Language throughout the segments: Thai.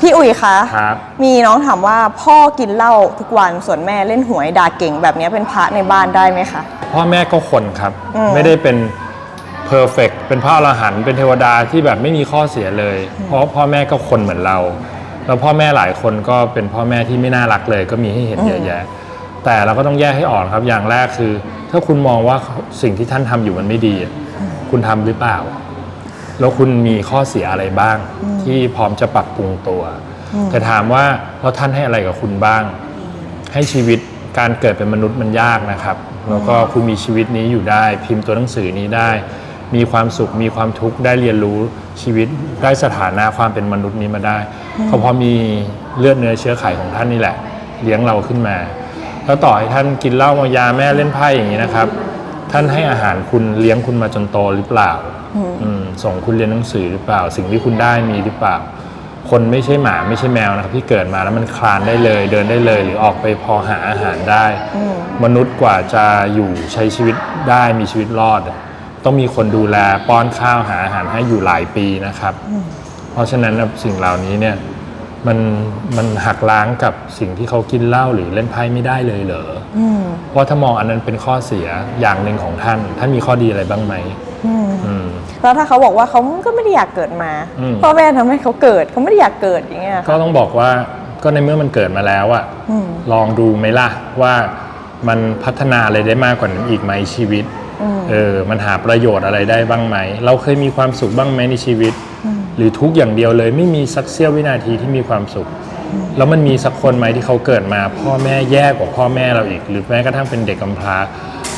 พี่อุ๋ยคะ ครับมีน้องถามว่าพ่อกินเหล้าทุกวันส่วนแม่เล่นหวยด่าเก่งแบบนี้เป็นพระในบ้านได้ไหมคะ พ่อแม่ก็คนครับ อืม ไม่ได้เป็นเพอร์เฟกเป็นพระอรหันต์เป็นเทวดาที่แบบไม่มีข้อเสียเลย เพราะพ่อแม่ก็คนเหมือนเรา แล้วพ่อแม่หลายคนก็เป็นพ่อแม่ที่ไม่น่ารักเลย ก็มีให้เห็นเยอะแยะ แต่เราก็ต้องแยกให้ออกครับอย่างแรกคือ ถ้าคุณมองว่าสิ่งที่ท่านทำอยู่มันไม่ดีอะคุณทำหรือเปล่า แล้วคุณมีข้อเสียอะไรบ้าง ที่พร้อมจะปรับปรุงตัว แต่ถามว่าแล้วท่านให้อะไรกับคุณบ้าง ให้ชีวิตการเกิดเป็นมนุษย์มันยากนะครับ แล้วก็คุณมีชีวิตนี้อยู่ได้ พิมพ์ตัวหนังสือนี้ได้ มีความสุขมีความทุกข์ได้เรียนรู้ชีวิตได้สถานะความเป็นมนุษย์นี้มาได้ก็เพราะมีเลือดเนื้อเชื้อไขของท่านนี่แหละ เลี้ยงเราขึ้นมา แล้วต่อให้ท่านกินเหล้ามายาแม่เล่นไพ่อย่างนี้นะครับ ท่านให้อาหารคุณเลี้ยงคุณมาจนโตหรือเปล่าอืม ส่งคุณเรียนหนังสือหรือเปล่า สิ่งที่คุณได้มีหรือเปล่า คนไม่ใช่หมาไม่ใช่แมวนะครับที่เกิดมาแล้วมันคลานได้เลย เดินได้เลย หรือออกไปพอหาอาหารได้ มนุษย์กว่าจะอยู่ใช้ชีวิตได้มีชีวิตรอดอะต้องมีคนดูแลป้อนข้าวหาอาหารให้อยู่หลายปีนะครับ เพราะฉะนั้นนะสิ่งเหล่านี้เนี่ยมันมันหักล้างกับสิ่งที่เขากินเหล้าหรือเล่นไพ่ไม่ได้เลยเหรออเพราะถ้ามองอันนั้นเป็นข้อเสียอย่างหนึ่งของท่าน ท่านมีข้อดีอะไรบ้างไหม อืม แล้วถ้าเขาบอกว่าเขาก็ไม่ได้อยากเกิดมาอืม พ่อแม่ทำให้เขาเกิดเขาไม่ได้อยากเกิดอย่างเงี้ยก็ต้องบอกว่าก็ในเมื่อมันเกิดมาแล้วอะอืมลองดูไหมล่ะว่ามันพัฒนาอะไรได้มากกว่านั้นอีกไหมชีวิตเออมันหาประโยชน์อะไรได้บ้างไหม เราเคยมีความสุขบ้างไหมในชีวิต หรือทุกข์อย่างเดียวเลย ไม่มีสักเสี้ยววินาทีที่มีความสุข แล้วมันมีสักคนไหมที่เขาเกิดมา พ่อแม่แย่กว่าพ่อแม่เราอีก หรือแม้กระทั่งเป็นเด็กกำพร้า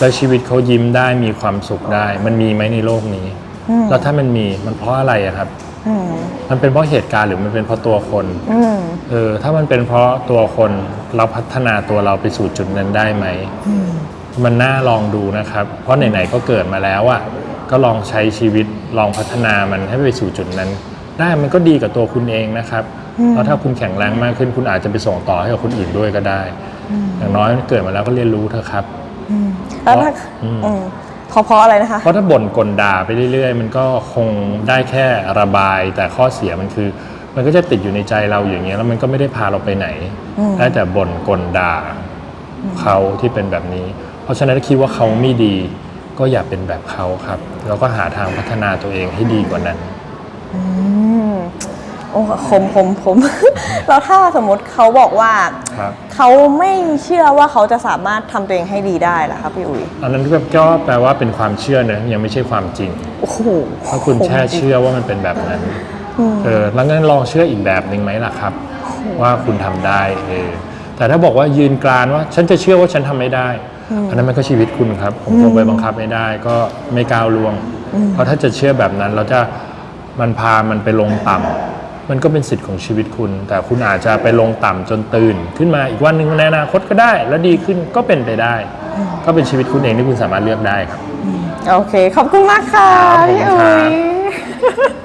แล้วชีวิตเขายิ้มได้มีความสุขได้ มันมีไหมในโลกนี้แล้วถ้ามันมีมันเพราะอะไรอะครับ อืมมันเป็นเพราะเหตุการณ์หรือมันเป็นเพราะตัวคน อืมเออถ้ามันเป็นเพราะตัวคนเราพัฒนาตัวเราไปสู่จุดนั้นได้ไหมมันน่าลองดูนะครับ เพราะไหนๆก็เกิดมาแล้วอะ่ะก็ลองใช้ชีวิตลองพัฒนามันให้ไปสู่จุดนั้น ได้มันก็ดีกับตัวคุณเองนะครับแล้วถ้าคุณแข็งแรงมากขึ้นคุณอาจจะไปส่งต่อให้กับคนอื่นด้วยก็ได้ อย่างน้อยเกิดมาแล้วก็เรียนรู้เถอะครับ แล้วถ้าอืม อืมเพราะเพราะอะไรนะคะ เพราะถ้าบ่นกลด่าไปเรื่อยๆ มันก็คงได้แค่ระบายแต่ข้อเสียมันคือ มันก็จะติดอยู่ในใจเราอย่างเงี้ยแล้วมันก็ไม่ได้พาเราไปไหนได้แต่บ่นกลด่าเขาที่เป็นแบบนี้ เพราะฉะนั้นถ้าคิดว่าเขาไม่ดี ก็อย่าเป็นแบบเขาครับ แล้วก็หาทางพัฒนาตัวเองให้ดีกว่านั้น อืม โอ้คมคมคม แล้วถ้าสมมติเขาบอกว่าครับ เขาไม่เชื่อว่าเขาจะสามารถทำตัวเองให้ดีได้ล่ะครับพี่อุ๋ยอันนั้นก็แปลว่าเป็นความเชื่อเนอะยังไม่ใช่ความจริง โอ้โหถ้าคุณแช่เชื่อว่ามันเป็นแบบนั้น เออแล้วงั้นลองเชื่ออีกแบบหนึ่งไหมล่ะครับ ว่าคุณทำได้เออแต่ถ้าบอกว่ายืนกรานว่า ฉันจะเชื่อว่าฉันทำไม่ได้ อันนั้นมันก็ชีวิตคุณครับ ผมคงไปบังคับไม่ได้ก็ไม่ก้าวล่วง เพราะถ้าจะเชื่อแบบนั้นเราจะมันพามันไปลงต่ำ มันก็เป็นสิทธิ์ของชีวิตคุณ แต่คุณอาจจะไปลงต่ำจนตื่น ขึ้นมาอีกวันหนึ่งในอนาคตก็ได้ แล้วดีขึ้นก็เป็นไปได้ ก็เป็นชีวิตคุณเองที่คุณสามารถเลือกได้ครับ โอเค ขอบคุณมากค่ะครับผมพี่อุ๋ครับย